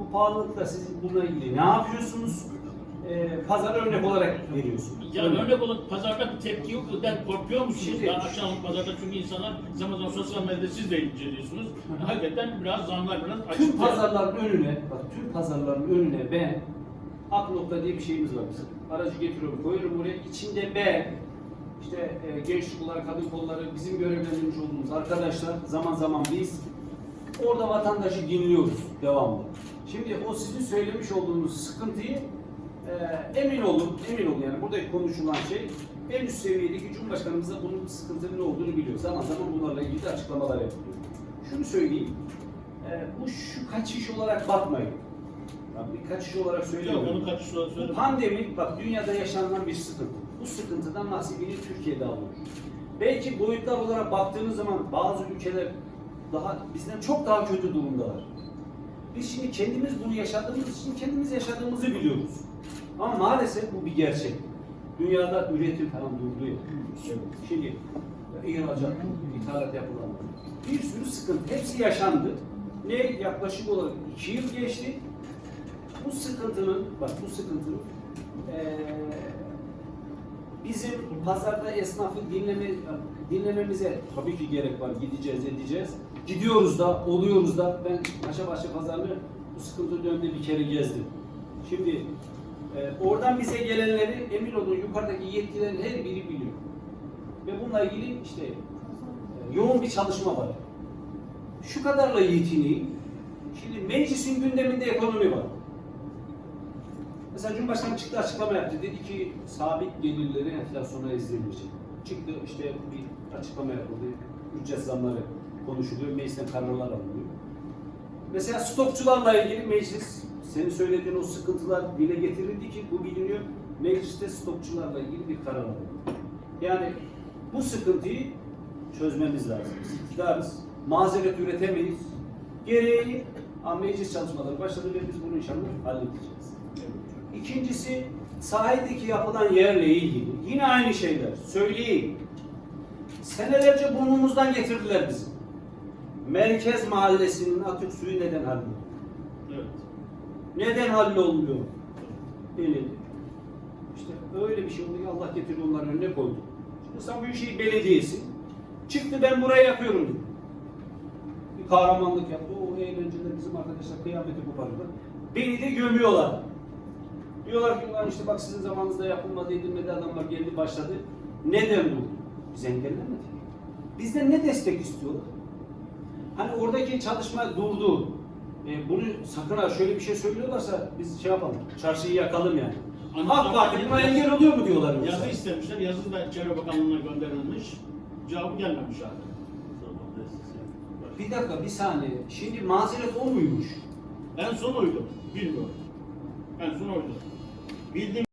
Bu pahalılıkla siz bununla ilgili ne yapıyorsunuz? Ee, pazar örnek olarak veriyorsunuz. Ya örnek olarak pazarda bir tepki yok. Ben korkuyor musunuz? Şimdi- Daha akşam pazarda çünkü insanlar zaman zaman sosyal medyada siz de inceliyorsunuz. Hakikaten biraz zamlar biraz Tüm açık. pazarların önüne, bak tüm pazarların önüne ben ak nokta diye bir şeyimiz var bizim. Aracı getiriyorum, koyuyorum buraya. İçinde B, işte e, gençlik kolları, kadın kolları, bizim görevlendirmiş olduğumuz arkadaşlar zaman zaman biz orada vatandaşı dinliyoruz devamlı. Şimdi o sizin söylemiş olduğunuz sıkıntıyı e, emin olun, emin olun yani buradaki konuşulan şey en üst seviyedeki Cumhurbaşkanımız da bunun sıkıntının ne olduğunu biliyor. Zaman zaman bunlarla ilgili de açıklamalar yapılıyor. Şunu söyleyeyim, e, bu şu kaçış olarak bakmayın. Bak bir kaçış olarak Yok söylüyorum. onu kaç soru Bu söyle. pandemi bak dünyada yaşanan bir sıkıntı. Bu sıkıntıdan nasibini Türkiye'de alıyor. Belki boyutlar olarak baktığınız zaman bazı ülkeler daha bizden çok daha kötü durumdalar. Biz şimdi kendimiz bunu yaşadığımız için kendimiz yaşadığımızı biliyoruz. Ama maalesef bu bir gerçek. Dünyada üretim falan durdu ya. Şimdi ihracat, ithalat yapılan bir sürü sıkıntı. Hepsi yaşandı. Ne yaklaşık olarak iki yıl geçti. Bu sıkıntının, bak bu sıkıntının eee, bizim pazarda esnafı dinleme, dinlememize tabii ki gerek var. Gideceğiz, edeceğiz. Gidiyoruz da, oluyoruz da. Ben Paşabaşı pazarını bu sıkıntı döneminde bir kere gezdim. Şimdi eee, oradan bize gelenleri emin olun yukarıdaki yetkilerin her biri biliyor. Ve bununla ilgili işte eee, yoğun bir çalışma var. Şu kadarla yetineyim. Şimdi meclisin gündeminde ekonomi var. Mesela Cumhurbaşkanı çıktı açıklama yaptı. Dedi ki sabit gelirleri enflasyona ezdirilecek. Çıktı işte bir açıklama yapıldı. Ücret zamları konuşuluyor. Meclisten kararlar alınıyor. Mesela stokçularla ilgili meclis senin söylediğin o sıkıntılar dile getirildi ki bu biliniyor. Mecliste stokçularla ilgili bir karar alındı. Yani bu sıkıntıyı çözmemiz lazım. Biz iktidarız. Mazeret üretemeyiz. Gereği meclis çalışmaları başladı ve biz bunu inşallah halledeceğiz. İkincisi sahildeki yapılan yerle ilgili yine aynı şeyler. Söyleyeyim. Senelerce burnumuzdan getirdiler bizi. Merkez mahallesinin atık suyu neden hallolmuyor? Evet. Neden hallolmuyor? Denildi. İşte öyle bir şey oldu ki Allah getirdi onların önüne koydu. Şimdi İstanbul Büyükşehir Belediyesi çıktı ben buraya yapıyorum dedi. Bir kahramanlık yaptı. O eğlenceler bizim arkadaşlar kıyameti kopardılar. Beni de gömüyorlar. Diyorlar ki "Ulan işte bak sizin zamanınızda yapılmadı edilmedi adamlar geldi başladı. Neden bu? Biz engellemedik. Bizden ne destek istiyorlar? Hani oradaki çalışma durdu. E, bunu sakın ha şöyle bir şey söylüyorlarsa biz şey yapalım. Çarşıyı yakalım yani. Ama- AK Parti buna engel oluyor mu diyorlar yoksa? Yazı istemişler. Yazı da Çevre Bakanlığı'na gönderilmiş. Cevabı gelmemiş hala. Bir dakika bir saniye. Şimdi mazeret o muymuş? En son oydu. Bilmiyorum. En son oydu. Bildiğim